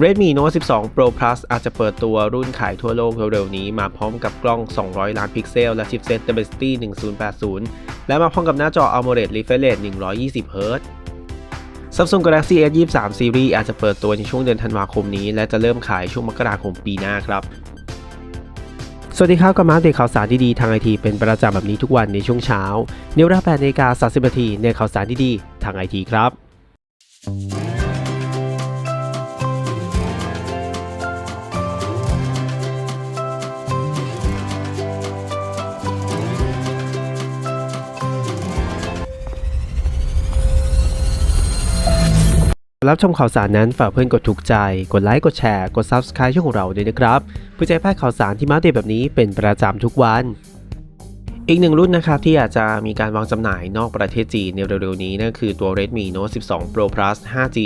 Redmi Note 12 Pro Plus อาจจะเปิดตัวรุ่นขายทั่วโลกเร็วๆนี้ มาพร้อมกับกล้อง 200 ล้านพิกเซล และชิปเซ็ต Dimensity 1080 และมาพร้อมกับหน้าจอ AMOLED Refresh Rate 120 Hz Samsung Galaxy S 23 Series อาจจะเปิดตัวในช่วงเดือนธันวาคมนี้ และจะเริ่มขายช่วงมกราคมปีหน้าครับ สวัสดีครับกับมาอัปเดตข่าวสารดีๆทางไอทีเป็นประจำแบบนี้ทุกวันในช่วงเช้าในเวลา8นาฬิกา30นาทีในข่าวสารดีๆทางไอทีครับ รับชมข่าวสารนั้นฝากเพื่อนกดถูกใจ กดไลค์กดแชร์กด Subscribe ช่องของเราด้วยนะครับเพื่อจะให้พลาดข่าวสารที่มาเดตแบบนี้เป็นประจำทุกวัน อีกหนึ่งรุ่นนะครับที่อาจจะมีการวางจำหน่ายนอกประเทศจีนในเร็วๆนี้นั่นคือตัว Redmi Note 12 Pro Plus 5G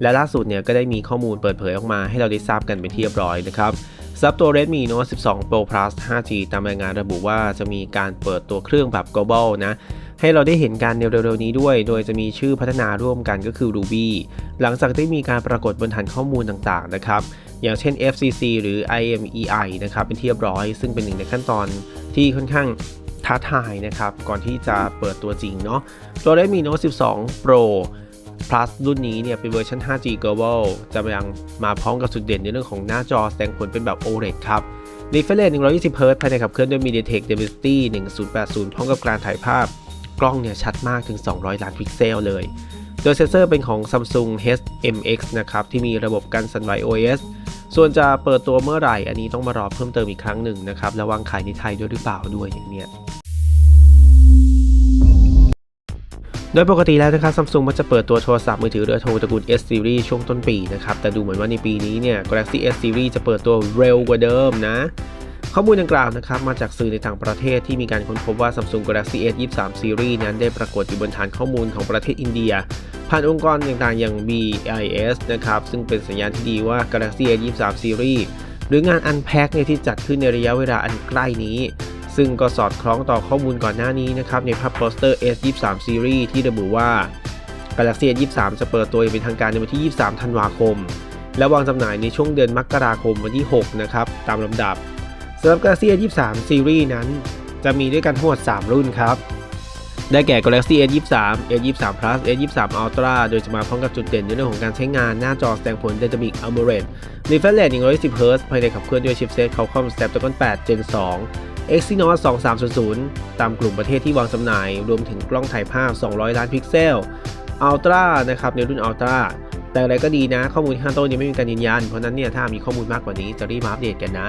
และล่าสุดเนี่ยก็ได้มีข้อมูลเปิดเผยออกมาให้เราได้ทราบกันเป็นที่เรียบร้อยนะครับสำหรับตัว Redmi Note 12 Pro Plus 5G ตามรายงานระบุว่าจะมีการเปิดตัวเครื่องแบบ global นะ ให้เราได้เห็นกันในเร็วๆนี้ด้วย โดยจะมีชื่อพัฒนาร่วมกันก็คือ Ruby หลังจากได้มีการปรากฏบนฐานข้อมูลต่างๆนะครับอย่างเช่น FCC หรือ IMEI นะครับเป็นที่เรียบร้อย ซึ่งเป็นหนึ่งในขั้นตอนที่ค่อนข้างท้าทายนะครับ ก่อนที่จะเปิดตัวจริงเนาะตัว Redmi Note 12 Pro Plus รุ่นนี้เนี่ยเป็นเวอร์ชัน 5G Global จะยังมาพร้อมกับจุดเด่นในเรื่องของหน้าจอแสดงผลเป็นแบบ OLED ครับ Refresh 120 Hz ภายในขับเคลื่อนด้วย MediaTek Dimensity 1080 พร้อมกับการถ่ายภาพ กล้องเนี่ยชัดมากถึง 200 ล้านพิกเซลเลย โดยเซนเซอร์เป็นของ Samsung HMX นะครับที่มีระบบกันสั่นไหว OS ส่วนจะเปิดตัวเมื่อไหร่อันนี้ต้องมารอเพิ่มเติมอีกครั้งหนึ่งนะครับและวางขายในไทยด้วยหรือเปล่าด้วยอย่างเนี้ยโดยปกติแล้วนะครับ Samsung มักจะเปิดตัวโทรศัพท์มือถือเรือโทรตระกูล S Series ช่วงต้นปีนะครับ แต่ดูเหมือนว่าในปีนี้เนี่ย Galaxy S Series จะเปิดตัวเร็วกว่าเดิมนะ ข้อมูลดังกล่าวนะครับมาจากสื่อในต่างประเทศที่มีการค้นพบว่า Samsung Galaxy S 23 Series นั้นได้ปรากฏอยู่บนฐานข้อมูลของประเทศอินเดีย ผ่านองค์กรต่างๆ อย่าง BIS นะครับซึ่งเป็นสัญญาณที่ดีว่า Galaxy S 23 Series หรืองาน Unpack เนี่ยที่จัดขึ้นในระยะเวลาอันใกล้นี้ ซึ่งก็สอดคล้องต่อข้อมูลก่อนหน้านี้นะครับในภาพโปสเตอร์ S 23 Series ที่ระบุว่า Galaxy S 23 จะเปิดตัวอย่างเป็นทางการในวันที่ 23 ธันวาคม และวางจำหน่ายในช่วงเดือนมกราคมวันที่ 6 นะครับตามลำดับ สำหรับ Galaxy S 23 Series นั้น จะมีด้วยกันทั้งหมด 3 รุ่นครับ ได้แก่ Galaxy S 23 S 23 Plus S 23 Ultra โดยจะมาพร้อมกับจุดเด่นในเรื่องของการใช้งานหน้าจอแสดงผล Dynamic AMOLED Refresh Rate 110 Hz ภายในขับเคลื่อนด้วยชิปเซต Qualcomm Snapdragon 8 Gen 2 Exynos 2300 ตามกลุ่มประเทศที่วางจำหน่าย รวมถึงกล้องถ่ายภาพ 200 ล้านพิกเซล Ultra นะครับในรุ่น Ultra แต่อะไรก็ดีนะ ข้อมูลข้างต้นยังไม่มีการยืนยัน เพราะนั้นเนี่ยถ้ามีข้อมูลมากกว่านี้จะรีบมาอัปเดตกันนะ